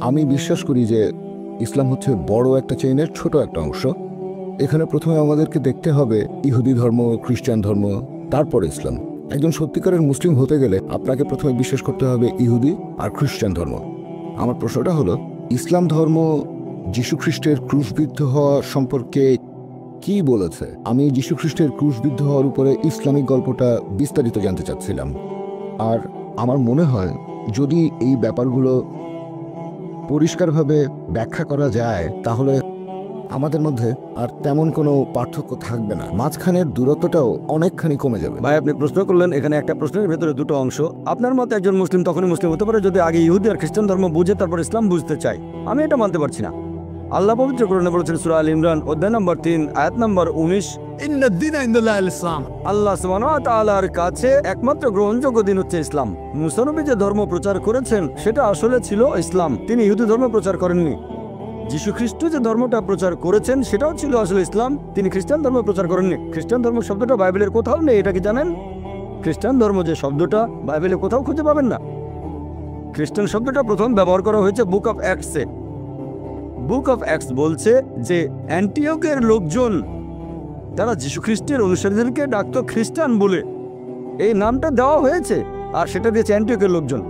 আমি বিশ্বাস করি যে ইসলাম হচ্ছে বড় একটা চেইনের ছোট একটা অংশ। এখানে প্রথমে আমাদেরকে দেখতে হবে ইহুদি ধর্ম, খ্রিস্টান ধর্ম, তারপর ইসলাম। একজন সত্যিকারের মুসলিম হতে গেলে আপনাকে প্রথমে বিশ্বাস করতে হবে ইহুদি আর খ্রিস্টান ধর্ম। আমার প্রশ্নটা হলো, ইসলাম ধর্ম যীশুখ্রিস্টের ক্রুশবিদ্ধ হওয়া সম্পর্কে কি বলেছে? আমি যীশুখ্রিস্টের ক্রুশবিদ্ধ হওয়ার উপরে ইসলামিক গল্পটা বিস্তারিত জানতে চাচ্ছিলাম। আর আমার মনে হয়, যদি এই ব্যাপারগুলো পরিষ্কারভাবে ব্যাখ্যা করা যায়, তাহলে আমাদের মধ্যে আর তেমন কোনো পার্থক্য থাকবে না। মাঝখানের দূরত্বটাও অনেকখানি কমে যাবে। ভাই, আপনি প্রশ্ন করলেন, এখানে একটা প্রশ্নের ভেতরে দুটো অংশ। আপনার মতে একজন মুসলিম তখনই মুসলিম হতে পারে যদি আগে ইহুদি আর খ্রিস্টান ধর্ম বুঝে, তারপর ইসলাম বুঝতে চায়। আমি এটা মানতে পারছি না। আল্লাহ পবিত্র কোরআনে বলেছেন সূরা আল ইমরান অধ্যায় নম্বর 3 আয়াত নম্বর 19 ইন্নাদ দীন ইনদাল্লাহিল ইসলাম। আল্লাহ সুবহানাহু ওয়া তাআলার কাছে একমাত্র গ্রহণযোগ্য দিন হচ্ছে ইসলাম। মুসা নবী যে ধর্ম প্রচার করেছেন সেটা আসলে ছিল ইসলাম। তিনি ইহুদি ধর্ম প্রচার করেননি। যীশু খ্রিস্ট যে ধর্মটা প্রচার করেছেন সেটাও ছিল আসলে ইসলাম। তিনি খ্রিস্টান ধর্ম প্রচার করেননি। খ্রিস্টান ধর্ম শব্দটা বাইবেলের কোথাও নেই এটা কি জানেন? খ্রিস্টান ধর্ম যে শব্দটা বাইবেলে কোথাও খুঁজে পাবেন না। খ্রিস্টান শব্দটা প্রথম ব্যবহার করা হয়েছে বুক অফ অ্যাক্টসে। বুক অফ অ্যাক্স বলছে যে অ্যান্টিওকের লোকজন তারা খ্রিস্টের অনুসারীদেরকে ডাক্ত খ্রিস্টান বলে। এই নামটা দেওয়া হয়েছে আর সেটা দিয়েছে অ্যান্টিওকের লোকজন।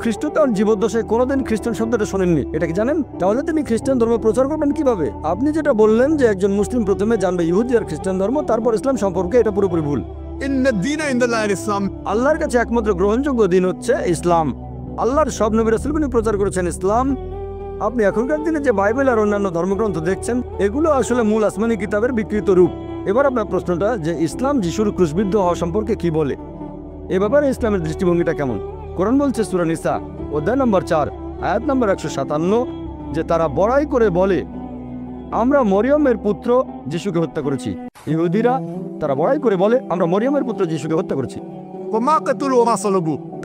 খ্রিস্ট তার জীবদ্দশায় কোনোদিন খ্রিস্টান শব্দটা শোনেননি। এটা কি জানেন? তাহলে তিনি খ্রিস্টান ধর্ম প্রচার করবেন কীভাবে? আপনি যেটা বললেন যে একজন মুসলিম প্রথমে জানবে ইহুদি আর খ্রিস্টান ধর্ম তারপর ইসলাম সম্পর্কে এটা পুরোপুরি ভুল। ইসলাম আল্লাহর কাছে একমাত্র গ্রহণযোগ্য দিন হচ্ছে ইসলাম। আল্লাহর সব নবীর প্রচার করেছেন ইসলাম। আপনি এখনকার দিনে যে বাইবেল আর অন্যান্য ধর্মগ্রন্থ দেখছেন এগুলো আসলে মূল আসমানি কিতাবের বিকৃত রূপ। এবার আপনার প্রশ্নটা যে ইসলাম যিশুর ক্রুশবিদ্ধ হওয়া সম্পর্কে কি বলে? এ ব্যাপারে ইসলামের দৃষ্টিভঙ্গিটা কেমন? কোরআন বলছে সুরানিসা অধ্যায় নম্বর চার আয়াত নম্বর একশো সাতান্ন যে তারা বড়াই করে বলে আমরা মরিয়মের পুত্র যিশুকে হত্যা করেছি। ইহুদিরা তারা বড়াই করে বলে আমরা মরিয়মের পুত্র যিশুকে হত্যা করেছি।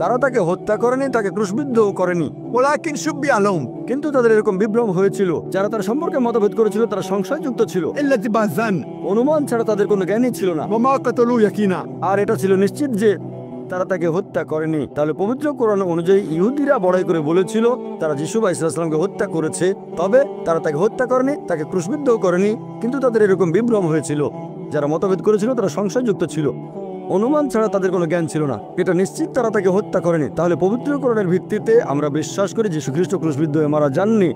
তারা তাকে হত্যা করেনি তাকে ক্রুশবিদ্ধও করেনি। ওলাকিন সুব্বি আলম। কিন্তু তাদের এরকম বিভ্রম হয়েছিল। যারা তার সম্পর্কে মতভেদ করেছিল তারা সংশয়যুক্ত ছিল। ইল্লাতি অনুমান ছাড়া তাদের কোনো জ্ঞানই ছিল না। মামা কাতালু ইয়াকিনা। আর এটা ছিল নিশ্চিত যে তারা তাকে হত্যা করেনি। তাহলে পবিত্র কোরআন অনুযায়ী ইহুদিরা বড়াই করে বলেছিল তারা যিশু বা ইসলামকে হত্যা করেছে তবে তারা তাকে হত্যা করেনি তাকে ক্রুশবিদ্ধও করেনি কিন্তু তাদের এরকম বিভ্রম হয়েছিল। যারা মতভেদ করেছিল তারা সংশয়যুক্ত ছিল। অনুমান ছাড়া তাদের কোনো জ্ঞান ছিল না। এটা নিশ্চিত তারা তাকে হত্যা করেনি। তাহলে পবিত্র কোরআনের ভিত্তিতে আমরা বিশ্বাস করি যীশু খ্রিস্ট ক্রুশবিদ্ধ হয়ে মারা যাননি।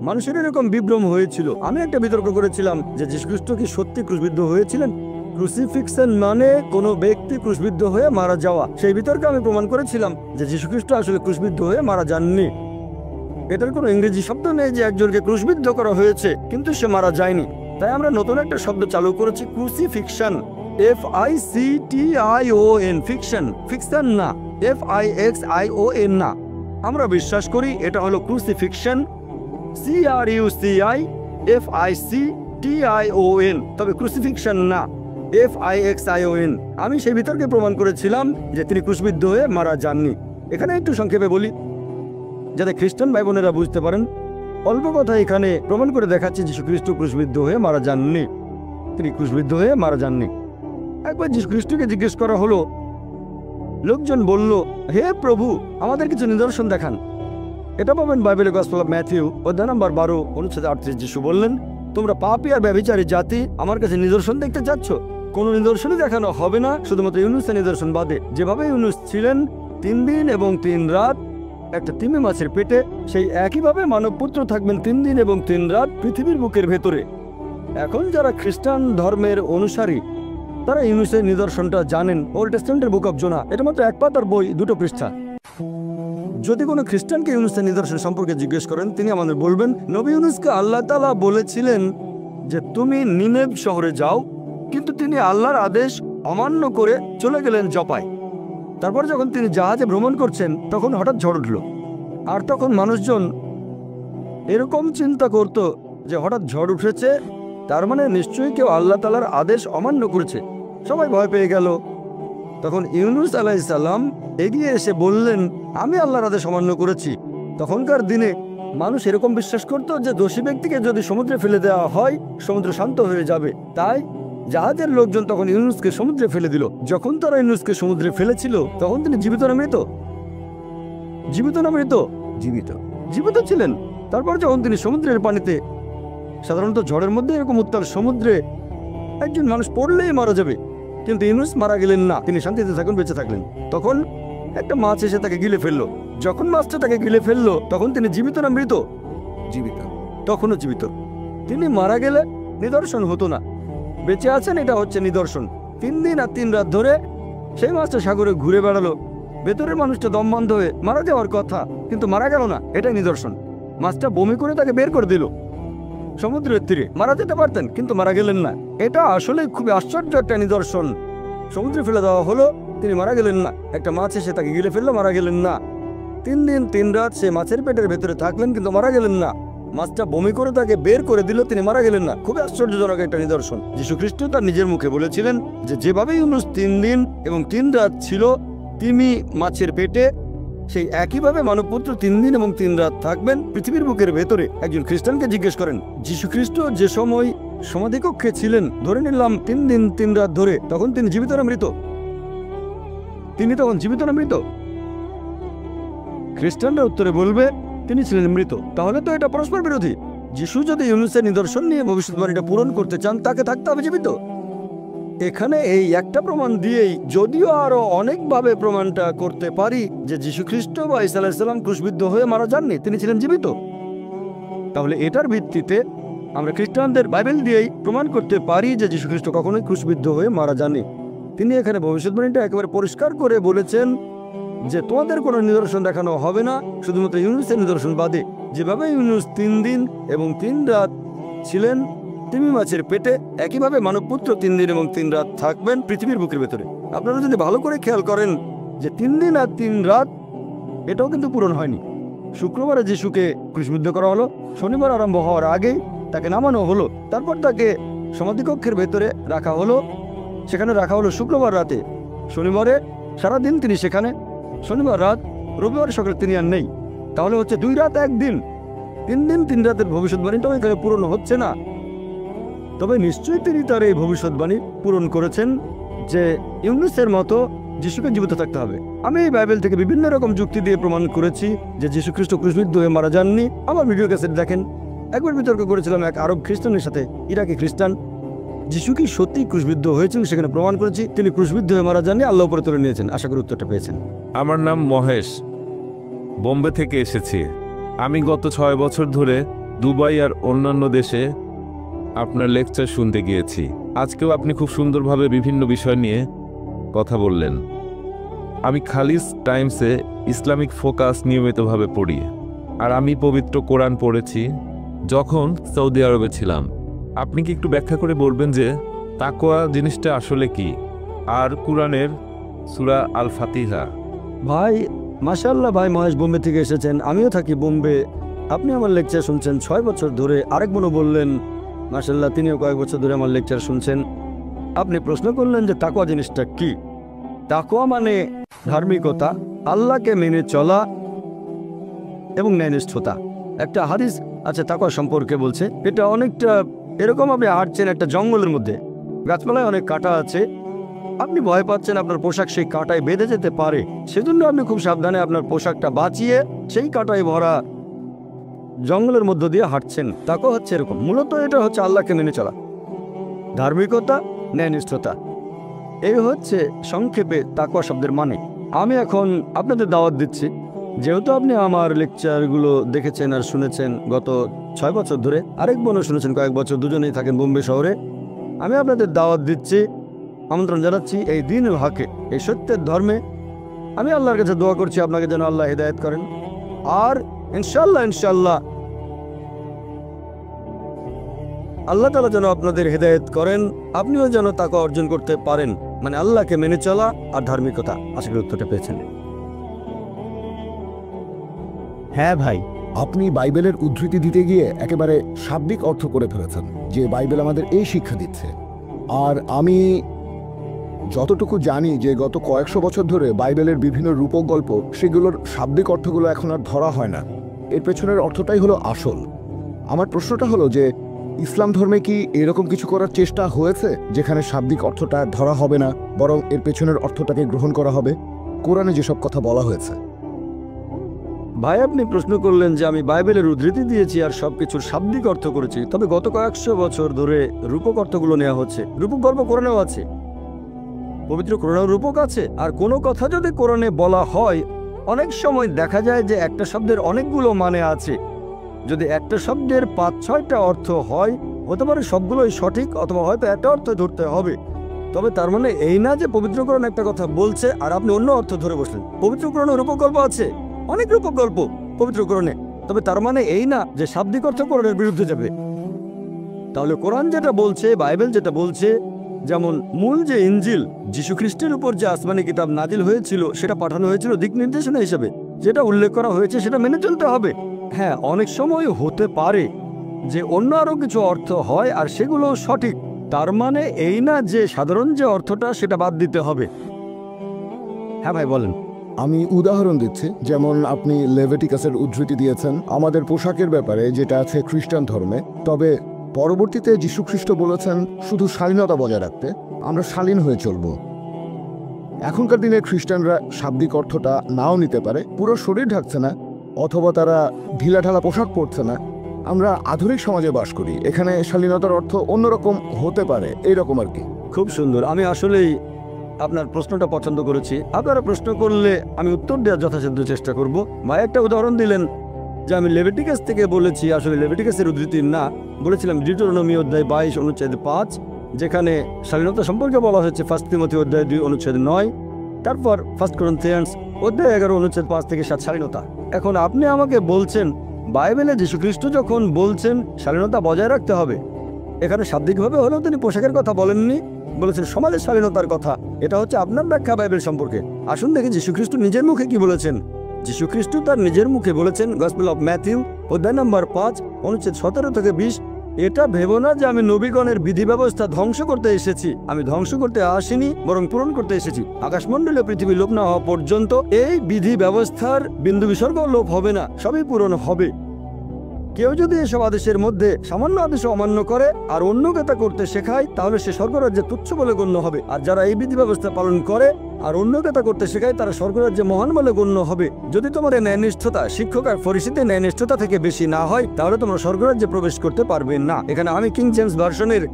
মানুষের এরকম বিভ্রম হয়েছিল। আমি একটা বিতর্ক করেছিলাম যে যীশুখ্রিস্ট কি সত্যি ক্রুশবিদ্ধ হয়েছিলেন? ক্রুসিফিক্সন মানে কোনো ব্যক্তি ক্রুশবিদ্ধ হয়ে মারা যাওয়া। সেই বিতর্কে আমি প্রমাণ করেছিলাম যে যীশুখ্রিস্ট আসলে ক্রুশবিদ্ধ হয়ে মারা যাননি। এটার কোনো ইংরেজি শব্দ নেই যে একজনকে ক্রুশবিদ্ধ করা হয়েছে, কিন্তু সে মারা যায়নি। তাই আমরা নতুন একটা শব্দ চালু করেছি crucifixion F I C T I O N fiction fiction না F I X I O N না। আমরা বিশ্বাস করি এটা হলো crucifixion C R U C I F I C T I O N তবে ক্রুসিফিকশন না F I X I O N আমি সেই বিতর্কে প্রমাণ করেছিলাম যে তিনি ক্রুশবিদ্ধ হয়ে মারা যাননি। এখানে একটু সংক্ষেপে বলি, যাতে খ্রিস্টান ভাই বোনেরা বুঝতে পারেন, অল্প কথা এখানে প্রমাণ করে দেখাচ্ছে যীশু খ্রিস্ট ক্রুশবিদ্ধ হয়ে মারা যাননি। তিনি ক্রুশবিদ্ধ হয়ে মারা যাননি। একবার খ্রিস্টকে জিজ্ঞেস করা হলো, লোকজন বলল, হে প্রভু, আমাদের কিছু নিদর্শন দেখান। এটা পাবেন বাইবেলের গসপল ম্যাথিউ অধ্যায় নাম্বার বারো, অনুচ্ছেদ আটত্রিশ। যিশু বললেন, তোমরা পাপি আর ব্যভিচারী জাতি, আমার কাছে নিদর্শন দেখতে চাচ্ছ কোনো নিদর্শনই দেখানো হবে না, শুধুমাত্র ইউনুসের নিদর্শন বাদে। যেভাবে ইউনুস ছিলেন তিন দিন এবং তিন রাত, একটা তিমি মাছের পেটে, সেই একইভাবে মানবপুত্র থাকবেন তিন দিন এবং তিন রাত পৃথিবীর বুকের ভেতরে। এখন যারা খ্রিস্টান ধর্মের অনুসারী তারা ইউনুসের নিদর্শনটা জানেন। ওল্ড টেস্টামেন্টের বুক অফ জোনা এটা মাত্র এক পাতার বই, দুটো পৃষ্ঠা। যদি কোনো খ্রিস্টানকে ইউনুসের নিদর্শন সম্পর্কে জিজ্ঞেস করেন, তিনি আমাদের বলবেন, নবী ইউনুসকে আল্লাহ তালা বলেছিলেন যে, তুমি নিনেব শহরে যাও। কিন্তু তিনি আল্লাহর আদেশ অমান্য করে চলে গেলেন জপায়। তারপর যখন তিনি জাহাজে ভ্রমণ করছেন, তখন হঠাৎ ঝড় উঠল। আর তখন মানুষজন এরকম চিন্তা করত যে, হঠাৎ ঝড় উঠেছে, তার মানে নিশ্চয়ই কেউ আল্লাহ তালার আদেশ অমান্য করেছে। সবাই ভয় পেয়ে গেল। তখন ইউনুস আলাইসাল্লাম এগিয়ে এসে বললেন আমি আল্লাহর আদেশ অমান্য করেছি। তখনকার দিনে মানুষ এরকম বিশ্বাস করত যে দোষী ব্যক্তিকে যদি সমুদ্রে ফেলে দেওয়া হয় সমুদ্র শান্ত হয়ে যাবে। তাই জাহাজের লোকজন তখন ইউনুসকে সমুদ্রে ফেলে দিল। যখন তারা ইউনুসকে সমুদ্রে ফেলেছিল তখন তিনি জীবিত না মৃত? জীবিত না মৃত? জীবিত। জীবিত ছিলেন। তারপর যখন তিনি সমুদ্রের পানিতে সাধারণত ঝড়ের মধ্যে এরকম উত্তাল সমুদ্রে একজন মানুষ পড়লেই মারা যাবে। কিন্তু ইউনুস মারা গেলেন না তিনি শান্তিতে থাকুন বেঁচে থাকলেন। তখন একটা মাছ এসে তাকে গিলে ফেলল। যখন মাছটা তাকে গিলে ফেলল তখন তিনি জীবিত না মৃত? জীবিত। তখনও জীবিত। তিনি মারা গেলে নিদর্শন হতো না। বেঁচে আছেন এটা হচ্ছে নিদর্শন। তিন দিন আর তিন রাত ধরে সেই মাছটা সাগরে ঘুরে বেড়ালো। ভেতরের মানুষটা দম বন্ধ হয়ে মারা যাওয়ার কথা কিন্তু মারা গেল না এটাই নিদর্শন। মাছটা বমি করে তাকে বের করে দিল। সমুদ্রের তীরে। মারা যেতে পারতেন, কিন্তু মারা গেলেন না। এটা আসলে খুবই আশ্চর্য একটা নিদর্শন। সমুদ্রে ফেলে দেওয়া হলো, তিনি মারা গেলেন না। একটা মাছ এসে তাকে গিলে ফেলল, মারা গেলেন না। তিন দিন, তিন রাত সে মাছের পেটের ভেতরে থাকলেন, কিন্তু মারা গেলেন না। মাছটা বমি করে তাকে বের করে দিল, তিনি মারা গেলেন না। খুবই আশ্চর্যজনক একটা নিদর্শন। যীশু খ্রিস্ট তার নিজের মুখে বলেছিলেন যে যেভাবে ইউনুস তিন দিন এবং তিন রাত ছিল তিনি মাছের পেটে সেই একইভাবে মানবপুত্র তিন দিন এবং তিন রাত থাকবেন পৃথিবীর বুকের ভেতরে। একজন খ্রিস্টানকে জিজ্ঞেস করেন খ্রিস্ট যে সময় সমাধিকক্ষে ছিলেন? ধরে নিলাম তিন দিন, তিন রাত ধরে। তখন তিনি জীবিত না মৃত? তিনি তখন জীবিত না মৃত? খ্রিস্টানরা উত্তরে বলবে, তিনি ছিলেন মৃত। তাহলে তো এটা পরস্পর বিরোধী। যিশু যদি ইউনুসের নিদর্শন নিয়ে ভবিষ্যৎবাণীটা পূরণ করতে চান, তাকে থাকতে হবে জীবিত। এখানে এই একটা প্রমাণ দিয়েই যদিও আরও অনেকভাবে প্রমাণটা করতে পারি যে যীশু খ্রিস্ট বা ইসা আলাহিসাল্লাম ক্রুশবিদ্ধ হয়ে মারা যাননি, তিনি ছিলেন জীবিত। তাহলে এটার ভিত্তিতে আমরা খ্রিস্টানদের বাইবেল দিয়েই প্রমাণ করতে পারি যে যীশু খ্রিস্ট কখনোই ক্রুশবিদ্ধ হয়ে মারা যাননি। তিনি এখানে ভবিষ্যৎবাণীটা একেবারে পরিষ্কার করে বলেছেন যে তোমাদের কোনো নিদর্শন দেখানো হবে না, শুধুমাত্র ইউনুসের নিদর্শন বাদে যেভাবে ইউনুস তিন দিন এবং তিন রাত ছিলেন তিমি মাছের পেটে একইভাবে মানবপুত্র তিন দিন এবং তিন রাত থাকবেন পৃথিবীর বুকের ভেতরে। আপনারা যদি ভালো করে খেয়াল করেন যে তিন দিন আর তিন রাত, এটাও কিন্তু পূরণ হয়নি। শুক্রবারে যিশুকে ক্রুশবিদ্ধ করা হলো, শনিবার আরম্ভ হওয়ার আগেই তাকে নামানো হলো, তারপর তাকে সমাধিকক্ষের ভেতরে রাখা হলো। সেখানে রাখা হলো শুক্রবার রাতে। শনিবারে সারাদিন তিনি সেখানে। শনিবার রাত, রবিবার সকালে তিনি আর নেই। তাহলে হচ্ছে দুই রাত একদিন। তিন দিন তিন রাতের ভবিষ্যৎবাণীটাও এখানে পূরণ হচ্ছে না। তবে নিশ্চয়ই তিনি তার এই ভবিষ্যৎবাণী পূরণ করেছেন যে ইউনুসের মতো যিশুকে জীবিত থাকতে হবে। আমি এই বাইবেল থেকে বিভিন্ন রকম যুক্তি দিয়ে প্রমাণ করেছি যে যীশু খ্রিস্ট ক্রুশবিদ্ধ হয়ে মারা যাননি। আমার ভিডিও ক্যাসেট দেখেন। একবার বিতর্ক করেছিলাম এক আরব খ্রিস্টানের সাথে, ইরাকি খ্রিস্টান। যিশু কি সত্যি ক্রুশবিদ্ধ হয়েছিল সেখানে প্রমাণ করেছি। তিনি ক্রুশবিদ্ধ হয়ে মারা যাননি আল্লাহ উপরে তুলে নিয়েছেন। আশা করি উত্তরটা পেয়েছেন। আমার নাম মহেশ। বোম্বে থেকে এসেছি। আমি গত ছয় বছর ধরে দুবাই আর অন্যান্য দেশে আপনার লেকচার শুনতে গিয়েছি। আজকেও আপনি খুব সুন্দরভাবে বিভিন্ন বিষয় নিয়ে কথা বললেন। আমি খালিস টাইমসে ইসলামিক ফোকাস নিয়মিতভাবে পড়ি। আর আমি পবিত্র কোরআন পড়েছি যখন সৌদি আরবে ছিলাম। আপনি কি একটু ব্যাখ্যা করে বলবেন যে তাকোয়া জিনিসটা আসলে কি? আর কোরআনের সুরা আল ফাতিহা ভাই মাশাল্লাহ ভাই, মহেশ বোম্বে থেকে এসেছেন। আমিও থাকি বোম্বে। আপনি আমার লেকচার শুনছেন ছয় বছর ধরে। আরেক বোনও বললেন মাশাল্লাহ তিনিও কয়েক বছর ধরে আমার লেকচার শুনছেন। আপনি প্রশ্ন করলেন যে তাকোয়া জিনিসটা কি? তাকোয়া মানে ধার্মিকতা, আল্লাহকে মেনে চলা এবং ন্যায়নিষ্ঠতা। একটা হাদিস আছে তাকোয়া সম্পর্কে বলছে, এটা অনেকটা এরকম আপনি হাঁটছেন একটা জঙ্গলের মধ্যে, গাছপালায় অনেক কাটা আছে, আপনি ভয় পাচ্ছেন আপনার পোশাক সেই কাঁটায় বেঁধে যেতে পারে, সেজন্য আপনি খুব সাবধানে আপনার পোশাকটা বাঁচিয়ে সেই কাঁটায় ভরা জঙ্গলের মধ্য দিয়ে হাঁটছেন। তাকেও হচ্ছে এরকম। মূলত এটা হচ্ছে আল্লাহকে মেনে চলা। ধার্মিকতা, ন্যায়নিষ্ঠতা। এই হচ্ছে সংক্ষেপে তাকুয়া শব্দের মানে। আমি এখন আপনাদের দাওয়াত দিচ্ছি। যেহেতু আপনি আমার লেকচারগুলো দেখেছেন আর শুনেছেন গত ছয় বছর ধরে, আরেক বোনও শুনেছেন, কয়েক বছর দুজনেই থাকেন বোম্বে শহরে, আমি আপনাদের দাওয়াত দিচ্ছি, আমন্ত্রণ জানাচ্ছি এই দিনুল হকে, এই সত্যের ধর্মে। আমি আল্লাহর কাছে দোয়া করছি, আপনাকে যেন আল্লাহ হিদায়ত করেন। আর ইনশাল্লাহ ইনশাল্লাহ আল্লাহ তালা যেন আপনাদের হেদায়েত করেন, আপনিও যেন তাকে অর্জন করতে পারেন। মানে আল্লাহকে মেনে চলা আর ধার্মিকতা আশা করি উত্তরটা পেয়েছেন। হ্যাঁ ভাই, আপনি বাইবেলের উদ্ধৃতি দিতে গিয়ে একেবারে শাব্দিক অর্থ করে ফেলেছেন, যে বাইবেল আমাদের এই শিক্ষা দিচ্ছে। আর আমি যতটুকু জানি যে গত কয়েকশো বছর ধরে বাইবেলের বিভিন্ন রূপক গল্প, সেগুলোর শাব্দিক অর্থগুলো এখন আর ধরা হয় না। এর পেছনের অর্থটাই হলো আসল। আমার প্রশ্নটা হলো যে, ইসলাম ধর্মে কি এরকম কিছু করার চেষ্টা হয়েছে, যেখানে শাব্দিক অর্থটা ধরা হবে না, বরং এর পেছনের অর্থটাকে গ্রহণ করা হবে? কোরআনে যেসব কথা বলা হয়েছে। ভাই, আপনি প্রশ্ন করলেন যে আমি বাইবেলের উদ্ধৃতি দিয়েছি আর সবকিছুর শাব্দিক অর্থ করেছি। তবে গত কয়েকশো বছর ধরে রূপক অর্থগুলো নেওয়া হচ্ছে। রূপক গল্প কোরআনেও আছে। পবিত্র কোরআনের রূপক আছে। আর কোনো কথা যদি কোরআনে বলা হয়, অনেক সময় দেখা যায় যে একটা শব্দের অনেকগুলো মানে আছে। যদি একটা শব্দের পাঁচ, ছয়টা অর্থ হয়, হতে পারে সবগুলোই সঠিক অথবা হয়তো একটা অর্থ ধরতে হবে। তবে তার মানে এই না যে পবিত্রকরণ একটা কথা বলছে আর আপনি অন্য অর্থ ধরে বসলেন। পবিত্রকরণে রূপক গল্প আছে, অনেক রূপকল্প পবিত্রকরণে তবে তার মানে এই না যে শাব্দিক অর্থ কোরআনের বিরুদ্ধে যাবে। তাহলে কোরআন যেটা বলছে, বাইবেল যেটা বলছে যেমন মূল যে ইঞ্জিল খ্রিস্টের উপর যে আসমানি কিতাব নাজিল হয়েছিল, সেটা পাঠানো হয়েছিল দিক নির্দেশনা হিসেবে। যেটা উল্লেখ করা হয়েছে, সেটা মেনে চলতে হবে। হ্যাঁ অনেক সময় হতে পারে যে অন্য আরও কিছু অর্থ হয় আর সেগুলো সঠিক। তার মানে এই না যে সাধারণ যে অর্থটা, সেটা বাদ দিতে হবে। হ্যাঁ ভাই, বলেন। আমি উদাহরণ দিচ্ছি। যেমন আপনি লেভেটিকাসের উদ্ধৃতি দিয়েছেন, আমাদের পোশাকের ব্যাপারে, যেটা আছে খ্রিস্টান ধর্মে। তবে পরবর্তীতে যীশুখ্রিস্ট বলেছেন, শুধু শালীনতা বজায় রাখতে আমরা শালীন হয়ে চলব। এখনকার দিনে খ্রিস্টানরা শাব্দিক অর্থটা নাও নিতে পারে, পুরো শরীর ঢাকছে না, অথবা তারা ঢিলাঢালা পোশাক পরছে না। আমরা আধুনিক সমাজে বাস করি, এখানে শালীনতার অর্থ অন্যরকম হতে পারে এইরকম আর কি। খুব সুন্দর। আমি আসলেই আপনার প্রশ্নটা পছন্দ করেছি। আপনারা প্রশ্ন করলে আমি উত্তর দেওয়ার যথাসাধ্য চেষ্টা করব। ভাই, একটা উদাহরণ দিলেন যে আমি লেভিটিকাস থেকে বলেছি, আসলে লেভিটিকাসের উদ্ধৃতি না। বলেছিলাম ডিটোরনমি অধ্যায় বাইশ, অনুচ্ছেদ পাঁচ, যেখানে স্বাধীনতা সম্পর্কে বলা হয়েছে ফার্স্ট তিমতি অধ্যায় দুই, অনুচ্ছেদ নয়। তারপর ফার্স্ট করন্থিয়ান্স অধ্যায় এগারো, অনুচ্ছেদ পাঁচ থেকে সাত স্বাধীনতা এখন আপনি আমাকে বলছেন, বাইবেলে যীশুখ্রিস্ট যখন বলছেন স্বাধীনতা বজায় রাখতে হবে। এখানে শাব্দিকভাবে হলেও তিনি পোশাকের কথা বলেননি, বলেছেন সমাজের স্বাধীনতার কথা। এটা হচ্ছে আপনার ব্যাখ্যা বাইবেল সম্পর্কে। আসুন দেখি যীশুখ্রিস্ট নিজের মুখে কি বলেছেন। যীশুখ্রিস্ট তার নিজের মুখে বলেছেন গসপেল অফ ম্যাথিউ অধ্যায় নম্বর পাঁচ, অনুচ্ছেদ সতেরো থেকে বিশ, এটা ভেবো না যে আমি নবীগণের বিধি ব্যবস্থা ধ্বংস করতে এসেছি। আমি ধ্বংস করতে আসিনি, বরং পূরণ করতে এসেছি। আকাশমণ্ডলে পৃথিবী লোপ না হওয়া পর্যন্ত এই বিধি ব্যবস্থার বিন্দু বিসর্গ লোপ হবে না, সবই পূরণ হবে। কেউ যদি এসব আদেশের মধ্যে সামান্য আদেশ অমান্য করে আর অন্যকে তা করতে শেখায়, তাহলে সে স্বর্গরাজ্যে তুচ্ছ বলে গণ্য হবে। আর যারা এই বিধি ব্যবস্থা পালন করে আর অন্যকে তা করতে শেখায় তারা স্বর্গরাজ্যে মহান বলে গণ্য হবে। যদি তোমাদের ন্যায়নিষ্ঠতা শিক্ষক আর ফরিসিতে ন্যায়নিষ্ঠতা থেকে বেশি না হয়, তাহলে তোমরা স্বর্গরাজ্যে প্রবেশ করতে পারবে না। এখানে আমি কিং জেমস ভার্সনের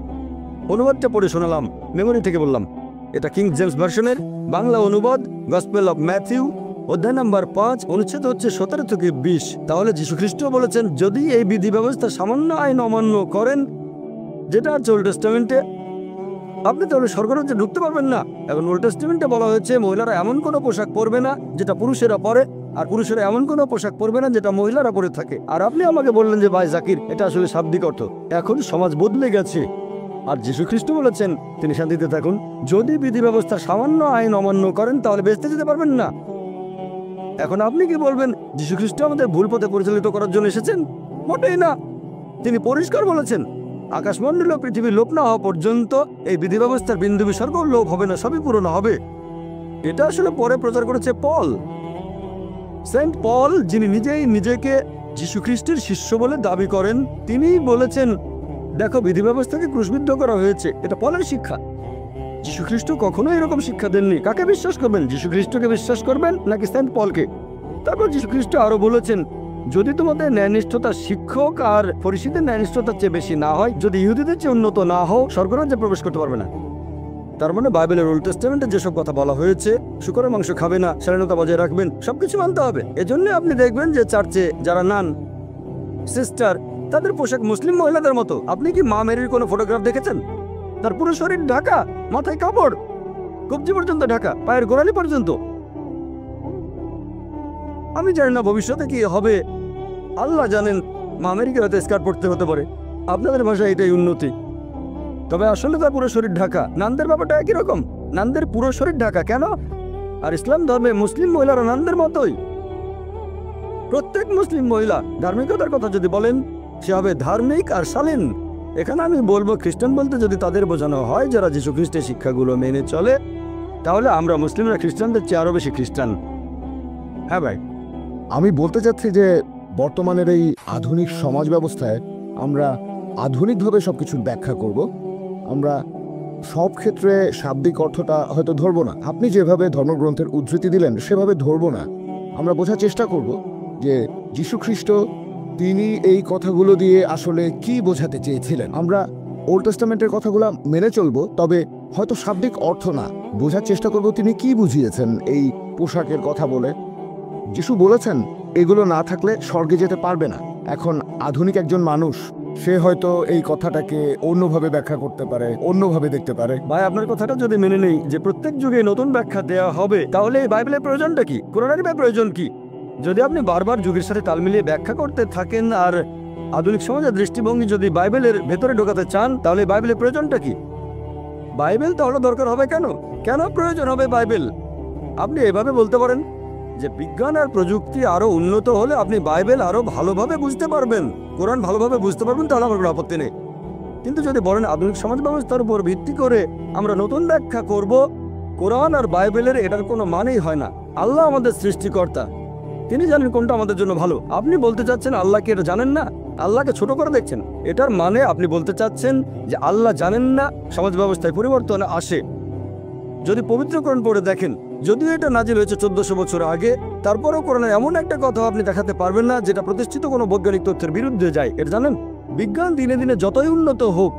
অনুবাদটা পড়ে শোনালাম। মেমোরি থেকে বললাম। এটা কিং জেমস ভার্সনের বাংলা অনুবাদ গসপেল অফ ম্যাথিউ অধ্যায় নাম্বার পাঁচ, অনুচ্ছেদ হচ্ছে সতেরো থেকে বিশ। তাহলে যীশুখ্রিস্ট বলেছেন, যদি এই বিধি ব্যবস্থা সামান্য আইন অমান্য করেন, যেটা ওল্ড টেস্টামেন্টে আপনি তাহলে স্বর্গরাজ্যে ঢুকতে পারবেন না। এখন ওল্ড টেস্টামেন্টে বলা হয়েছে, মহিলারা এমন কোনো পোশাক পরবে না যেটা পুরুষেরা পরে, আর পুরুষেরা এমন কোনো পোশাক পরবে না যেটা মহিলারা পরে থাকে। আর আপনি আমাকে বললেন যে, ভাই জাকির, এটা আসলে শাব্দিক অর্থ। এখন সমাজ বদলে গেছে। আর যীশু খ্রিস্ট বলেছেন, তিনি শান্তিতে থাকুন। যদি বিধি ব্যবস্থা সামান্য আইন অমান্য করেন, তাহলে বেঁচতে যেতে পারবেন না। এখন আপনি কি বলবেন যীশু খ্রিস্ট আমাদের ভুল পথে পরিচালিত করার জন্য এসেছেন? মোটেই না। তিনি পরিষ্কার বলেছেন আকাশমণ্ডল ও পৃথিবী লোপ না হওয়া পর্যন্ত এই বিধি ব্যবস্থার বিন্দু বিসর্গ লোপ হবে না, সবই পূরণ হবে। এটা আসলে পরে প্রচার করেছে পল। সেন্ট পল, যিনি নিজেই নিজেকে যীশু খ্রিস্টের শিষ্য বলে দাবি করেন তিনি বলেছেন, দেখো বিধি ব্যবস্থাকে ক্রুশবিদ্ধ করা হয়েছে। এটা পলের শিক্ষা। যীশু খ্রিস্ট কখনো এরকম শিক্ষা দেননি। কাকে বিশ্বাস করবেন? যীশু খ্রিস্টকে বিশ্বাস করবেন নাকি সেন্ট পলকে? তারপর যীশু খ্রিস্ট আরও বলেছেন যদি তোমাদের ন্যায়নিষ্ঠতা শিক্ষক আর পরিষদের ন্যায়নিষ্ঠতার চেয়ে বেশি না হয়, যদি ইহুদিদের চেয়ে উন্নত না হও, স্বর্গরাজ্যে প্রবেশ করতে পারবে না। তার মানে বাইবেলের ওল্ড টেস্টামেন্টে যেসব কথা বলা হয়েছে, শুকরের মাংস খাবে না স্বাধীনতা বজায় রাখবেন, সবকিছু মানতে হবে। এজন্য আপনি দেখবেন যে চার্চে যারা নান, সিস্টার, তাদের পোশাক মুসলিম মহিলাদের মতো। আপনি কি মা মেরির কোনো ফটোগ্রাফ দেখেছেন? তার পুরো শরীর ঢাকা, মাথায় কাপড়, কবজি পর্যন্ত ঢাকা, পায়ের গোড়ালি পর্যন্ত। আমি জানি না ভবিষ্যতে কি হবে। আল্লাহ জানেন মা আমেরিকা হয়তো স্কার্ট পড়তে হতে পারে। আপনাদের ভাষায় এটাই উন্নতি। তবে আসলে তার পুরো শরীর ঢাকা। নান্দের ব্যাপারটা একই রকম। নান্দের পুরো শরীর ঢাকা, কেন? আর ইসলাম ধর্মে মুসলিম মহিলারা নান্দের মতোই। প্রত্যেক মুসলিম মহিলা ধার্মিকতার কথা যদি বলেন, সে হবে ধার্মিক আর শালীন। এখানে আমি বলব, খ্রিস্টান বলতে যদি তাদের বোঝানো হয়, যারা যীশু খ্রিস্টের শিক্ষাগুলো মেনে চলে, তাহলে আমরা মুসলিমরা খ্রিস্টানদের চেয়ে আরও বেশি খ্রিস্টান। হ্যাঁ ভাই। আমি বলতে চাচ্ছি যে বর্তমানের এই আধুনিক সমাজ ব্যবস্থায় আমরা আধুনিকভাবে সব কিছুর ব্যাখ্যা করব। আমরা সব ক্ষেত্রে শাব্দিক অর্থটা হয়তো ধরবো না। আপনি যেভাবে ধর্মগ্রন্থের উদ্ধৃতি দিলেন, সেভাবে ধরবো না। আমরা বোঝার চেষ্টা করব যে যীশুখ্রিস্ট তিনি এই কথাগুলো দিয়ে আসলে কি বোঝাতে চেয়েছিলেন। আমরা ওল্ড টেস্টামেন্টের কথাগুলো মেনে চলব, তবে হয়তো শাব্দিক অর্থ না। বোঝার চেষ্টা করব তিনি কি বুঝিয়েছেন এই পোশাকের কথা বলে। যিশু বলেছেন, এগুলো না থাকলে স্বর্গে যেতে পারবে না। এখন আধুনিক একজন মানুষ, সে হয়তো এই কথাটাকে অন্যভাবে ব্যাখ্যা করতে পারে, অন্যভাবে দেখতে পারে। ভাই, আপনার কথাটা যদি মেনে নেই যে প্রত্যেক যুগে নতুন ব্যাখ্যা দেওয়া হবে, তাহলে এই বাইবেলের প্রয়োজনটা কি? কোরআনের বা প্রয়োজন কি? যদি আপনি বারবার যুগের সাথে তাল মিলিয়ে ব্যাখ্যা করতে থাকেন আর আধুনিক সমাজের দৃষ্টিভঙ্গি যদি বাইবেলের ভেতরে ঢোকাতে চান, তাহলে বাইবেলের প্রয়োজনটা কি? বাইবেল তাহলে দরকার হবে কেন? কেন প্রয়োজন হবে বাইবেল? আপনি এভাবে বলতে পারেন? যে বিজ্ঞান আর প্রযুক্তি আরও উন্নত হলে আপনি বাইবেল আরও ভালোভাবে বুঝতে পারবেন। কোরআন ভালোভাবে বুঝতে পারবেন, তাহলে আমার কোনো আপত্তি নেই। কিন্তু যদি বলেন আধুনিক সমাজ ব্যবস্থার উপর ভিত্তি করে আমরা নতুন ব্যাখ্যা করব, কোরআন আর বাইবেলের এটার কোনো মানেই হয় না। আল্লাহ আমাদের সৃষ্টিকর্তা। তিনি জানেন কোনটা আমাদের জন্য ভালো। আপনি বলতে চাচ্ছেন আল্লাহকে এটা জানেন না? আল্লাহকে ছোট করে দেখছেন। এটার মানে আপনি বলতে চাচ্ছেন যে আল্লাহ জানেন না, সমাজ ব্যবস্থায় পরিবর্তন আসে। যদি পবিত্র কোরআন পড়ে দেখেন যদিও এটা নাজিল হয়েছে চোদ্দশো বছর আগে, তারপরেও কোরআনের এমন একটা কথা আপনি দেখাতে পারবেন না, যেটা প্রতিষ্ঠিত কোনো বৈজ্ঞানিক তথ্যের বিরুদ্ধে যায়। এটা জানেন? বিজ্ঞান দিনে দিনে যতই উন্নত হোক,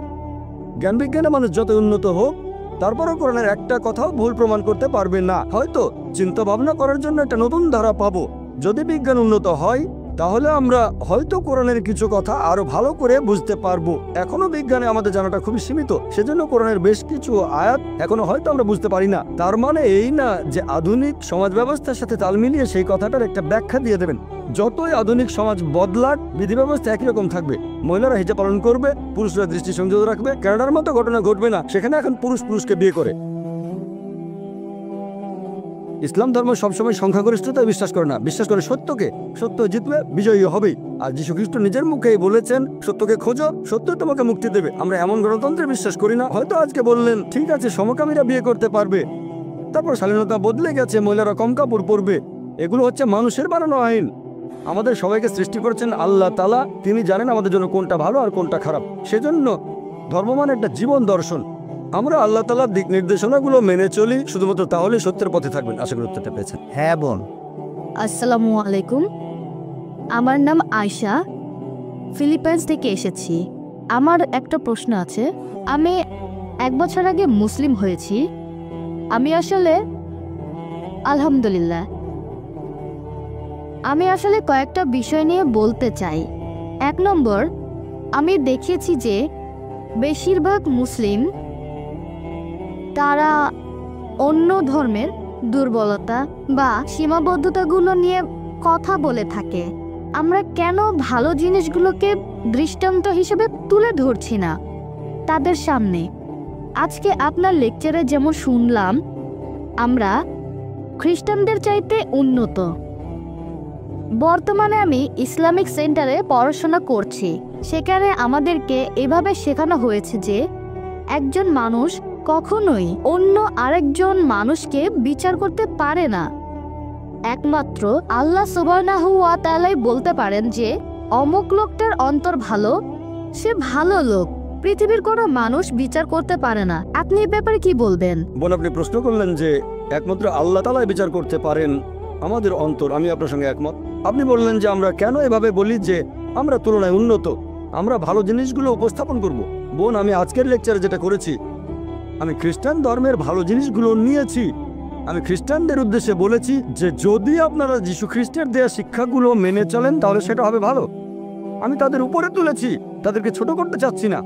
জ্ঞান বিজ্ঞানে মানুষ যতই উন্নত হোক, তারপরও কোরআনের একটা কথাও ভুল প্রমাণ করতে পারবে না। হয়তো চিন্তা ভাবনা করার জন্য একটা নতুন ধারা পাবো। যদি বিজ্ঞান উন্নত হয় তাহলে আমরা হয়তো কোরআনের কিছু কথা আরও ভালো করে বুঝতে পারব। এখনও বিজ্ঞানে আমাদের জানাটা খুবই সীমিত, সেজন্য কোরআনের বেশ কিছু আয়াত এখনও হয়তো আমরা বুঝতে পারি না। তার মানে এই না যে আধুনিক সমাজ ব্যবস্থার সাথে তাল মিলিয়ে সেই কথাটার একটা ব্যাখ্যা দিয়ে দেবেন। যতই আধুনিক সমাজ বদলাক বিধি ব্যবস্থা একই রকম থাকবে। মহিলারা হিজাব পালন করবে, পুরুষরা দৃষ্টি সংযোগ রাখবে, কানাডার মতো ঘটনা ঘটবে না, সেখানে এখন পুরুষ পুরুষকে বিয়ে করে। ইসলাম ধর্ম সবসময় সংখ্যাগরিষ্ঠতায় বিশ্বাস করে না। বিশ্বাস করে সত্যকে। সত্য জিতবে, বিজয়ী হবেই। আর যীশু খ্রিস্ট নিজের মুখেই বলেছেন, সত্যকে খোঁজো, সত্য তোমাকে মুক্তি দেবে। আমরা এমন গণতন্ত্রে বিশ্বাস করি না। হয়তো আজকে বললেন, ঠিক আছে, সমকামীরা বিয়ে করতে পারবে। তারপর স্বাধীনতা বদলে গেছে, মহিলারা কম কাপড় পরবে। এগুলো হচ্ছে মানুষের বানানো আইন। আমাদের সবাইকে সৃষ্টি করেছেন আল্লাহ তালা তিনি জানেন আমাদের জন্য কোনটা ভালো আর কোনটা খারাপ। সেজন্য ধর্ম মানে একটা জীবন দর্শন। আমরা আল্লাহ তালার দিক নির্দেশনাগুলো মেনে চলি শুধুমাত্র তাহলে সত্যের পথে থাকবেন আশা করি উত্তরটা পেয়েছেন। হ্যাঁ বোন। আসসালামু আলাইকুম। আমার নাম আয়শা। ফিলিপাইন্স থেকে এসেছি। আমার একটা প্রশ্ন আছে। আমি এক বছর আগে মুসলিম হয়েছি। আমি আসলে আলহামদুলিল্লাহ। আমি আসলে কয়েকটা বিষয় নিয়ে বলতে চাই। এক নম্বর আমি দেখেছি যে বেশিরভাগ মুসলিম তারা অন্য ধর্মের দুর্বলতা বা সীমাবদ্ধতাগুলো নিয়ে কথা বলে থাকে। আমরা কেন ভালো জিনিসগুলোকে দৃষ্টান্ত হিসেবে তুলে ধরছি না? তাদের সামনে। আজকে আপনার লেকচারে যেমন শুনলাম, আমরা খ্রিস্টানদের চাইতে উন্নত। বর্তমানে আমি ইসলামিক সেন্টারে পড়াশোনা করছি। সেখানে আমাদেরকে এভাবে শেখানো হয়েছে যে, একজন মানুষ কখনোই অন্য আরেকজন মানুষকে বিচার করতে পারে না। একমাত্র আল্লাহ সুবর্ণাহু বলতে পারেন যে, অমুক লোকটার অন্তর ভালো, সে ভালো লোক। পৃথিবীর কোনো মানুষ বিচার করতে পারে না। আপনি এ ব্যাপারে কি বলবেন? বোন, আপনি প্রশ্ন করলেন যে, একমাত্র আল্লাহ তালাই বিচার করতে পারেন আমাদের অন্তর। আমি আপনার সঙ্গে একমত। আপনি বললেন যে, আমরা কেন এভাবে বলি যে, আমরা তুলনায় উন্নত, আমরা ভালো জিনিসগুলো উপস্থাপন করব। বোন, আমি আজকের লেকচারে যেটা করেছি আমি খ্রিস্টান ধর্মের ভালো জিনিসগুলো নিয়েছি। আমি খ্রিস্টানদের উদ্দেশ্যে বলেছি যে, যদি আপনারা যীশু খ্রিস্টের দেওয়া শিক্ষাগুলো মেনে চলেন, তাহলে সেটা হবে ভালো। আমি তাদের উপরে তুলেছি, তাদেরকে ছোট করতে চাচ্ছি না।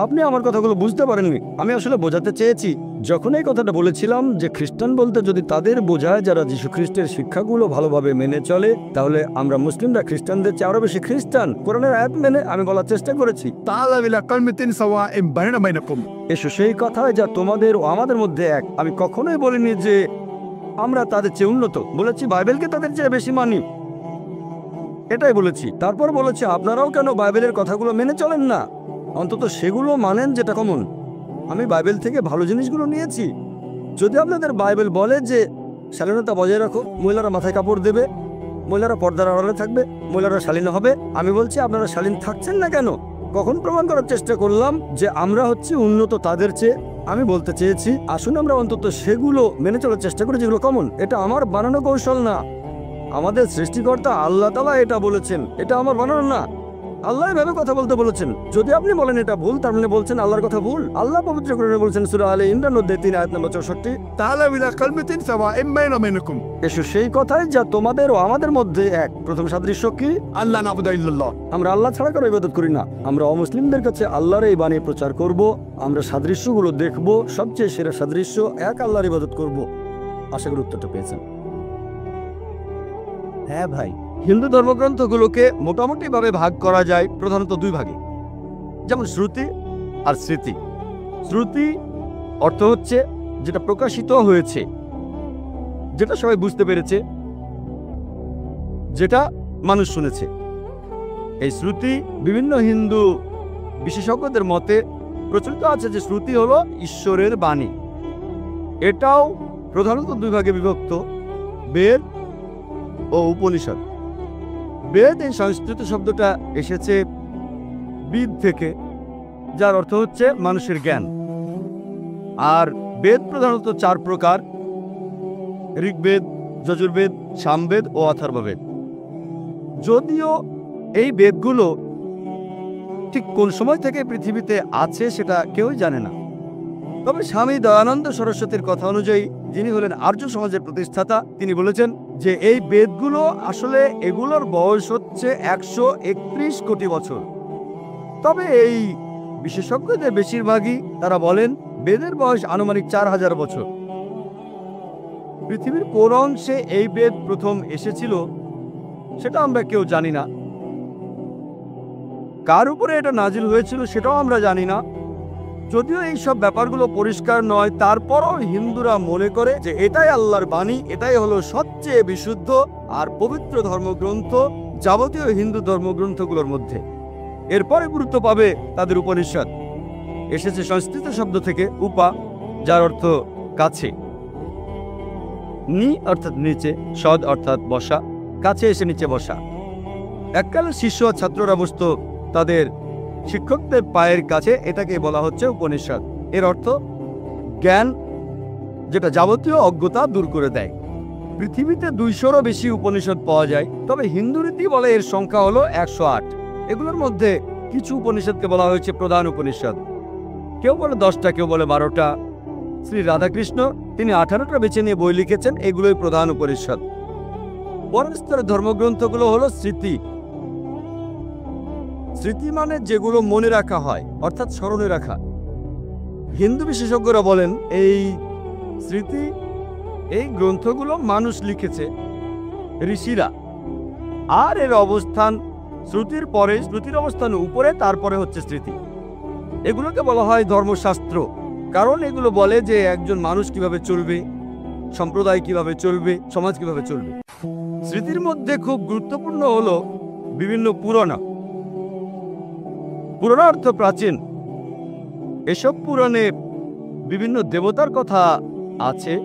আপনি আমার কথাগুলো বুঝতে পারেননি। আমি আসলে বোঝাতে চেয়েছি। যখন এই কথাটা বলেছিলাম যে খ্রিস্টান বলতে যদি তাদের বোঝায় যারা যীশু খ্রিস্টের শিক্ষাগুলো ভালোভাবে মেনে চলে তাহলে আমরা মুসলিমরা খ্রিস্টানদের চেয়ে আরও বেশি খ্রিস্টান। কোরআনের আয়াত মেনে আমি বলার চেষ্টা করেছি। এসো সেই কথায় যা তোমাদের ও আমাদের মধ্যে এক। আমি কখনোই বলিনি যে আমরা তাদের চেয়ে উন্নত। বলেছি বাইবেলকে তাদের চেয়ে বেশি মানি। এটাই বলেছি। তারপর বলেছি আপনারাও কেন বাইবেলের কথাগুলো মেনে চলেন না? অন্তত সেগুলো মানেন যেটা কমন আমি বাইবেল থেকে ভালো জিনিসগুলো নিয়েছি। যদি আপনাদের বাইবেল বলে যে, শালীনতা বজায় রাখো, মহিলারা মাথায় কাপড় দেবে, মহিলারা পর্দার আড়ালে থাকবে, মহিলারা শালীন হবে। আমি বলছি, আপনারা শালীন থাকছেন না কেন? কখন প্রমাণ করার চেষ্টা করলাম যে আমরা হচ্ছে উন্নত তাদের চেয়ে। আমি বলতে চেয়েছি, আসুন আমরা অন্তত সেগুলো মেনে চলার চেষ্টা করি যেগুলো কমন এটা আমার বানানো কৌশল না। আমাদের সৃষ্টিকর্তা আল্লাহ তালা এটা বলেছেন। এটা আমার বানানো না। আল্লাহ এভাবে কথা বলতে বলেছেন। যদি আপনি বলেন এটা ভুল তার মানে বলছেন আল্লাহর কথা ভুল। আল্লাহ পবিত্র করে বলছেন সুরা আলী ইমরান অধ্যায় 3 আয়াত নম্বর চৌষট্টি তাহলে বিলা মিনকুম। এসো সেই কথাই যা তোমাদের ও আমাদের মধ্যে এক। প্রথম সাদৃশ্য কি? আল্লাহ নাবুদা ইল্লাল্লাহ। আমরা আল্লাহ ছাড়া কারও ইবাদত করি না। আমরা অমুসলিমদের কাছে আল্লাহর এই বাণী প্রচার করব আমরা সাদৃশ্যগুলো দেখব সবচেয়ে সেরা সাদৃশ্য এক আল্লাহর ইবাদত করব। আশা করি উত্তরটা পেয়েছেন। হ্যাঁ ভাই হিন্দু ধর্মগ্রন্থগুলোকে মোটামুটিভাবে ভাগ করা যায় প্রধানত দুই ভাগে। যেমন শ্রুতি আর স্মৃতি। শ্রুতি অর্থ হচ্ছে যেটা প্রকাশিত হয়েছে, যেটা সবাই বুঝতে পেরেছে, যেটা মানুষ শুনেছে। এই শ্রুতি বিভিন্ন হিন্দু বিশেষজ্ঞদের মতে প্রচলিত আছে যে শ্রুতি হলো ঈশ্বরের বাণী। এটাও প্রধানত দুই ভাগে বিভক্ত, বেদ ও উপনিষদ। বেদ এই সংস্কৃত শব্দটা এসেছে বিদ থেকে, যার অর্থ হচ্ছে মানুষের জ্ঞান। আর বেদ প্রধানত চার প্রকার, ঋগ্বেদ, যজুর্বেদ, সামবেদ ও অথর্ববেদ। যদিও এই বেদগুলো ঠিক কোন সময় থেকে পৃথিবীতে আছে সেটা কেউই জানে না। তবে স্বামী দয়ানন্দ সরস্বতীর কথা অনুযায়ী যিনি হলেন আর্য সমাজের প্রতিষ্ঠাতা, তিনি বলেছেন যে এই বেদগুলো আসলে এগুলোর বয়স হচ্ছে একশো একত্রিশ কোটি বছর। তবে এই বিশেষজ্ঞদের বেশিরভাগই তারা বলেন বেদের বয়স আনুমানিক চার হাজার বছর। পৃথিবীর কোন অংশে এই বেদ প্রথম এসেছিল সেটা আমরা কেউ জানি না। কার উপরে এটা নাজিল হয়েছিল সেটাও আমরা জানি না। যদিও এই সব ব্যাপারগুলো পরিষ্কার নয়, তারপরও হিন্দুরা মনে করে যে এটাই আল্লাহর বাণী, এটাই হলো সবচেয়ে বিশুদ্ধ আর পবিত্র ধর্মগ্রন্থ, যাবতীয় হিন্দু ধর্মগ্রন্থগুলোর মধ্যে। এরপরে গুরুত্ব পাবে তাদের উপনিষদ। এসেছে সংস্কৃত শব্দ থেকে উপা, যার অর্থ কাছে। নি অর্থাৎ নিচে, সদ অর্থাৎ বসা, কাছে এসে নিচে বসা। এককালে শিষ্য ছাত্ররা বসত তাদের শিক্ষকদের পায়ের কাছে এটাকে বলা হচ্ছে উপনিষদ। এর অর্থ জ্ঞান, যেটা যাবতীয় অজ্ঞতা দূর করে দেয়। পৃথিবীতে দুইশোরও বেশি উপনিষদ পাওয়া যায়, তবে হিন্দু রীতি বলে এর সংখ্যা হলো একশো আট। এগুলোর মধ্যে কিছু উপনিষদকে বলা হয়েছে প্রধান উপনিষদ। কেউ বলে দশটা, কেউ বলে বারোটা। শ্রী রাধাকৃষ্ণ তিনি আঠারোটা বেছে নিয়ে বই লিখেছেন, এগুলোই প্রধান উপনিষদ। পরের স্তরের ধর্মগ্রন্থগুলো হলো স্মৃতি। স্মৃতি মানে যেগুলো মনে রাখা হয়, অর্থাৎ স্মরণে রাখা। হিন্দু বিশেষজ্ঞরা বলেন, এই স্মৃতি, এই গ্রন্থগুলো মানুষ লিখেছে ঋষিরা। আর এর অবস্থান শ্রুতির পরে, শ্রুতির অবস্থান উপরে, তারপরে হচ্ছে স্মৃতি। এগুলোকে বলা হয় ধর্মশাস্ত্র। কারণ এগুলো বলে যে একজন মানুষ কীভাবে চলবে, সম্প্রদায় কীভাবে চলবে, সমাজ কীভাবে চলবে। স্মৃতির মধ্যে খুব গুরুত্বপূর্ণ হলো বিভিন্ন পুরাণা। পুরাণ অর্থ প্রাচীন এসব পুরাণে বিভিন্ন দেবতার কথা আছে,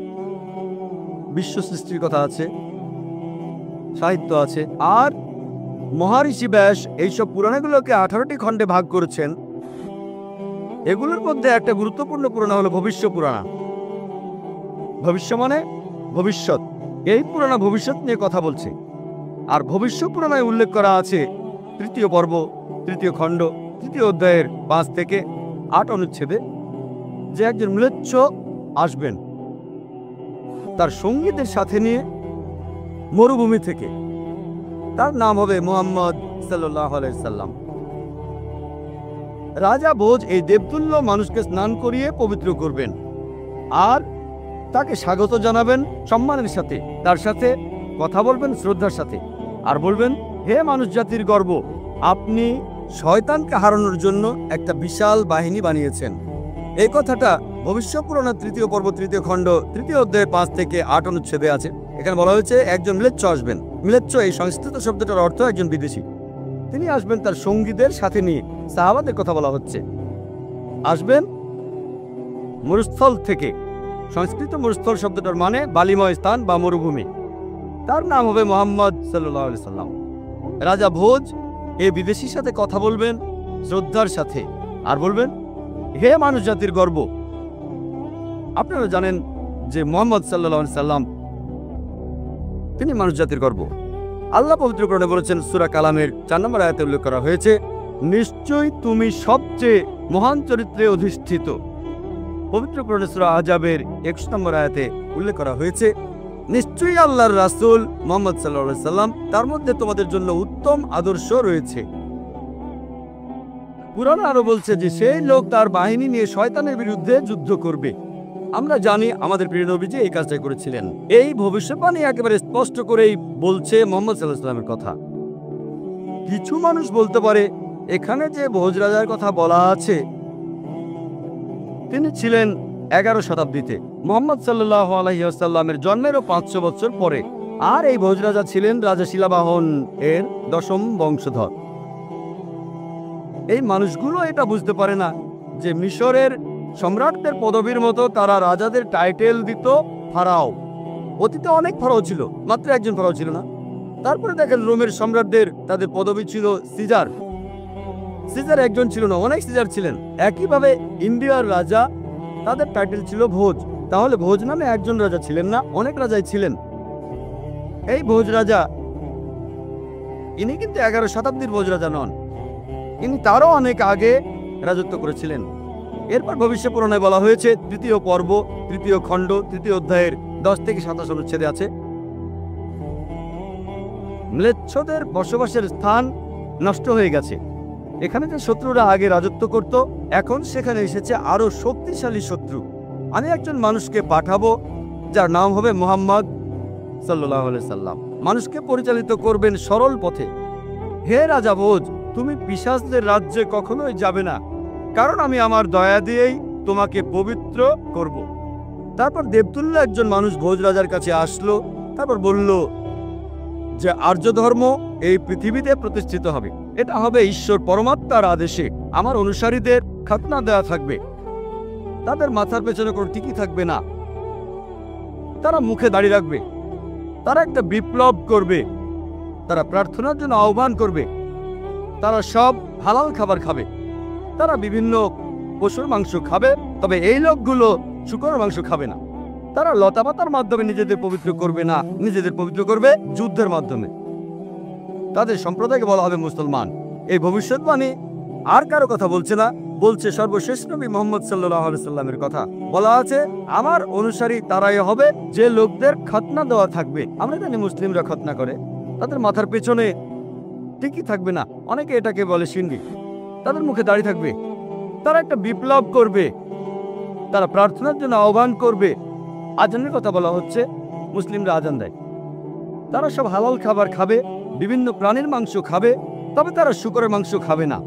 বিশ্ব সৃষ্টির কথা আছে, সাহিত্য আছে, আর মহারিষি ব্যাস এইসব পুরাণগুলোকে আঠারোটি খণ্ডে ভাগ করেছেন। এগুলোর মধ্যে একটা গুরুত্বপূর্ণ পুরাণ হলো ভবিষ্য পুরাণা। ভবিষ্য মানে ভবিষ্যৎ। এই পুরাণা ভবিষ্যৎ নিয়ে কথা বলছে। আর ভবিষ্য পুরাণায় উল্লেখ করা আছে তৃতীয় পর্ব, তৃতীয় খণ্ড তৃতীয় অধ্যায়ের পাঁচ থেকে আট অনুচ্ছেদে যে একজন মৃচ্ছ আসবেন, তার সঙ্গীদের সাথে নিয়ে মরুভূমি থেকে। তার নাম হবে মোহাম্মদ সাল্লাম। রাজা ভোজ এই দেবতুল্য মানুষকে স্নান করিয়ে পবিত্র করবেন আর তাকে স্বাগত জানাবেন সম্মানের সাথে, তার সাথে কথা বলবেন শ্রদ্ধার সাথে। আর বলবেন, হে মানুষ জাতির গর্ব, আপনি শয়তানকে হারানোর জন্য একটা বিশাল বাহিনী বানিয়েছেন। এই কথাটা ভবিষ্য পুরাণের তৃতীয় পর্ব, তৃতীয় খণ্ড, তৃতীয় অধ্যায়ে পাঁচ থেকে আট অনুচ্ছেদে আছে। এখানে বলা হয়েছে, একজন মিলেচ্ছ আসবেন। মিলেচ্ছ, এই সংস্কৃত শব্দটার অর্থ একজন বিদেশি। তিনি আসবেন তার সঙ্গীদের সাথে নিয়ে। সাহাবাদের কথা বলা হচ্ছে। আসবেন মরুস্থল থেকে। সংস্কৃত মরুস্থল শব্দটার মানে বালিময় স্থান বা মরুভূমি। তার নাম হবে মোহাম্মদ সাল্লাম। রাজা ভোজ এ বিদেশির সাথে কথা বলবেন, শ্রদ্ধার সাথে। আর বলবেন, হে মানুষ জাতির গর্ব। আপনারা জানেন যে মোহাম্মদ সাল্লাহ সাল্লাম, তিনি মানুষ জাতির গর্ব। আল্লাহ পবিত্রকরণে বলেছেন, সুরা কালামের চার নম্বর আয়াতে উল্লেখ করা হয়েছে, নিশ্চয়ই তুমি সবচেয়ে মহান চরিত্রে অধিষ্ঠিত। পবিত্রকরণে সুরা আজাবের একশো নম্বর আয়াতে উল্লেখ করা হয়েছে নিশ্চয়ই আল্লাহর রাসূল মোহাম্মদ সাল্লাহ সাল্লাম তার মধ্যে তোমাদের জন্য উত্তম আদর্শ রয়েছে। পুরাণ আরও বলছে যে, সেই লোক তার বাহিনী নিয়ে শয়তানের বিরুদ্ধে যুদ্ধ করবে। আমরা জানি আমাদের প্রিয় নবীজি এই কাজটাই করেছিলেন। এই ভবিষ্যৎবাণী একেবারে স্পষ্ট করেই বলছে মোহাম্মদ সাল্লাহ সাল্লামের কথা। কিছু মানুষ বলতে পারে, এখানে যে ভোজ রাজার কথা বলা আছে, তিনি ছিলেন এগারো শতাব্দীতে মোহাম্মদ সাল্লাহ আলহিহাসাল্লামের জন্মেরও পাঁচশো বছর পরে আর এই ভোজ রাজা ছিলেন রাজা শিলাবাহন এর দশম বংশধর। এই মানুষগুলো এটা বুঝতে পারে না যে মিশরের সম্রাটদের পদবীর মতো তারা রাজাদের টাইটেল দিত ফারাও। অতীতে অনেক ফারাও ছিল, মাত্র একজন ফারাও ছিল না। তারপরে দেখেন রোমের সম্রাটদের তাদের পদবী ছিল সিজার। সিজার একজন ছিল না, অনেক সিজার ছিলেন। একইভাবে ইন্ডিয়ার রাজা তাদের টাইটেল ছিল ভোজ। তাহলে ভোজ নামে একজন রাজা ছিলেন না, অনেক রাজাই ছিলেন। এই ভোজ রাজা, ইনি কিন্তু এগারো শতাব্দীর ভোজ রাজা নন। ইনি তারও অনেক আগে রাজত্ব করেছিলেন। এরপর ভবিষ্য পুরাণে বলা হয়েছে, তৃতীয় পর্ব, তৃতীয় খণ্ড, তৃতীয় অধ্যায়ের দশ থেকে সাতাশ অনুচ্ছেদে আছে। ম্লেচ্ছদের বসবাসের স্থান নষ্ট হয়ে গেছে। এখানে যে শত্রুরা আগে রাজত্ব করত, এখন সেখানে এসেছে আরও শক্তিশালী শত্রু। আমি একজন মানুষকে পাঠাবো, যার নাম হবে মোহাম্মদ সাল্লাম। মানুষকে পরিচালিত করবেন সরল পথে। হে রাজা ভোজ তুমি পিশাচদের রাজ্যে কখনোই যাবে না, কারণ আমি আমার দয়া দিয়েই তোমাকে পবিত্র করব। তারপর দেবতুল্লাহ একজন মানুষ ভোজ রাজার কাছে আসলো, তারপর বলল, যে আর্য ধর্ম এই পৃথিবীতে প্রতিষ্ঠিত হবে। এটা হবে ঈশ্বর পরমাত্মার আদেশে। আমার অনুসারীদের খাতনা দেওয়া থাকবে। তাদের মাথার পেছনে কোনো টিকি থাকবে না। তারা মুখে দাঁড়িয়ে রাখবে। তারা একটা বিপ্লব করবে। তারা প্রার্থনার জন্য আহ্বান করবে। তারা সব হালাল খাবার খাবে। তারা বিভিন্ন পশুর মাংস খাবে, তবে এই লোকগুলো শুকরের মাংস খাবে না। তারা লতাপাতার মাধ্যমে নিজেদের পবিত্র করবে না। নিজেদের পবিত্র করবে যুদ্ধের মাধ্যমে। তাদের সম্প্রদায়কে বলা হবে মুসলমান। এই ভবিষ্যৎবাণী আর কারও কথা বলছে না, বলছে সর্বশেষ নবী মোহাম্মদ সাল্লাহ সাল্লামের কথা। বলা আছে, আমার অনুসারী তারাই হবে যে লোকদের খতনা দেওয়া থাকবে। আমরা জানি মুসলিমরা খতনা করে। তাদের মাথার পেছনে ঠিকই থাকবে না। অনেকে এটাকে বলে সিন্ডি তাদের মুখে দাঁড়িয়ে থাকবে। তারা একটা বিপ্লব করবে। তারা প্রার্থনার জন্য আহ্বান করবে। আজানের কথা বলা হচ্ছে, মুসলিমরা আজান দেয়। তারা সব হালাল খাবার খাবে। বিভিন্ন প্রাণীর মাংস খাবে, তবে তারা শুকরের মাংস খাবে না।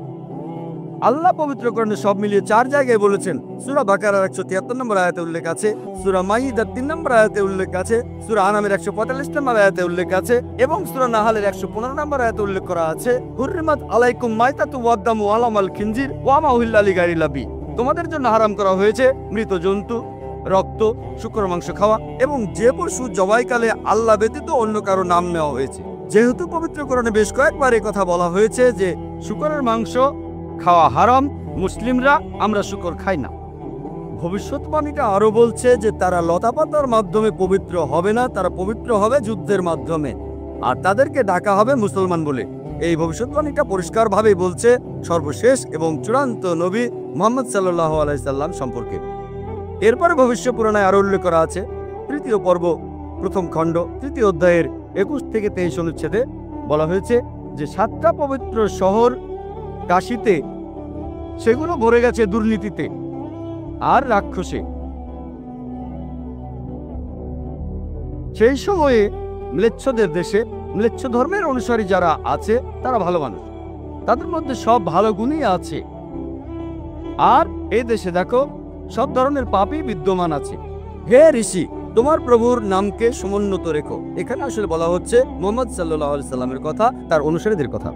আল্লাহ পবিত্রকরণে সব মিলিয়ে চার জায়গায় বলেছেন, সুরা বাকারার একশো তিয়াত্তর নম্বর আয়াতে উল্লেখ আছে, সুরা মাইদার তিন নম্বর আয়াতে উল্লেখ আছে, সুরা আনামের একশো পঁয়তাল্লিশ নম্বর আয়াতে উল্লেখ আছে এবং সুরা নাহালের একশো পনেরো নম্বর আয়াতে উল্লেখ করা আছে, হুররিমাত আলাইকুম মাইতাতু ওয়াদ্দামু আলাম আল খিনজির ওয়ামা উহিল্লালি গাইলাবি তোমাদের জন্য হারাম করা হয়েছে মৃত জন্তু, রক্ত, শুকর মাংস খাওয়া এবং যে পশু জবাইকালে আল্লাহ ব্যতীত অন্য কারও নাম নেওয়া হয়েছে। যেহেতু পবিত্রকরণে বেশ কয়েকবার কথা বলা হয়েছে যে শুকরের মাংস খাওয়া হারাম, মুসলিমরা আমরা শুকর খাই না। ভবিষ্যৎবাণীটা আরও বলছে যে তারা লতাপাতার মাধ্যমে পবিত্র হবে না, তারা পবিত্র হবে যুদ্ধের মাধ্যমে। আর তাদেরকে ডাকা হবে মুসলমান বলে। এই ভবিষ্যৎবাণীটা পরিষ্কারভাবেই বলছে সর্বশেষ এবং চূড়ান্ত নবী মোহাম্মদ সাল্লাহ আলাইসাল্লাম সম্পর্কে। এরপরে ভবিষ্য পুরাণায় আরও উল্লেখ করা আছে। তৃতীয় পর্ব, প্রথম খণ্ড, তৃতীয় অধ্যায়ের একুশ থেকে তেইশ অনুচ্ছেদে বলা হয়েছে যে সাতটা পবিত্র শহর কাশিতে, সেগুলো ভরে গেছে দুর্নীতিতে আর রাক্ষসে। সেই সময়ে ম্লেচ্ছদের দেশে, ম্লেচ্ছ ধর্মের অনুসারী যারা আছে, তারা ভালো মানুষ। তাদের মধ্যে সব ভালো গুণই আছে। আর এই দেশে দেখো, সব ধরনের পাপই বিদ্যমান আছে। হে ঋষি তোমার প্রভুর নামকে সমুন্নত রেখো। এখানে আসলে বলা হচ্ছে মোহাম্মদ সাল্লাহ সাল্লামের কথা, তার অনুসারীদের কথা।